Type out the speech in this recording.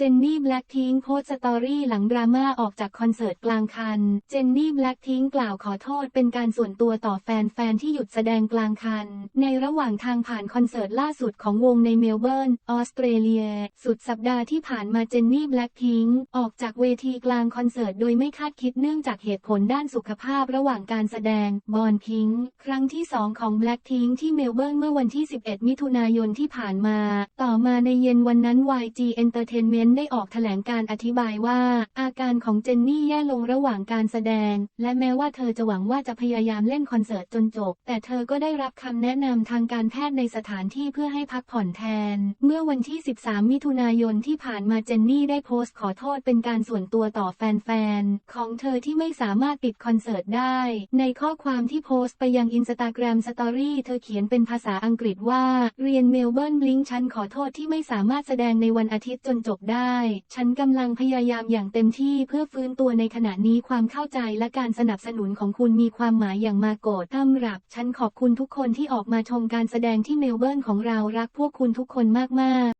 เจนนี่แบล็กทิงโพสต์สตอรี่หลังดราม่าออกจากคอนเสิร์ตกลางคัน เจนนี่แบล็กทิงกล่าวขอโทษเป็นการส่วนตัวต่อแฟนๆ ที่หยุดแสดงกลางคัน ในระหว่างทางผ่านคอนเสิร์ตล่าสุดของวงในเมลเบิร์น ออสเตรเลีย สุดสัปดาห์ที่ผ่านมาเจนนี่แบล็กทิงออกจากเวทีกลางคอนเสิร์ตโดยไม่คาดคิดเนื่องจากเหตุผลด้านสุขภาพระหว่างการแสดงบอลพิงครั้งที่ 2 ของ Blackpink ที่เมลเบิร์นเมื่อวันที่ 11 มิถุนายนที่ผ่านมา ต่อมาในเย็นวันนั้น YG Entertainment ได้ออกแถลงการอธิบายว่าอา การของเจนนี่แย่ลงระหว่างการแสดง และแม้ว่าเธอจะหวังว่าจะพยายามเล่นคอนเสิร์ตจนจบ แต่เธอก็ได้รับคำแนะนำทางการแพทย์ในสถานที่เพื่อให้พักผ่อนแทน เมื่อวันที่ 13 มิถุนายนที่ผ่านมาเจนนี่ได้โพสต์ขอโทษเป็นการส่วนตัวต่อแฟนๆ ของเธอที่ไม่สามารถปิดคอนเสิร์ตได้ ในข้อความที่โพสต์ไปยังอินสตาแกรมสตอรี่เธอเขียนเป็นภาษาอังกฤษว่า เรียนเมลเบิร์นบลิงฉันขอโทษที่ไม่สามารถแสดงในวันอาทิตย์จนจบได้ ฉันกำลังพยายามอย่างเต็มที่เพื่อฟื้นตัวในขณะนี้ความเข้าใจและการสนับสนุนของคุณมีความหมายอย่างมาโกรธตำรับ ฉันขอบคุณทุกคนที่ออกมาชมการแสดงที่เมลเบิร์นของเรารักพวกคุณทุกคนมากๆ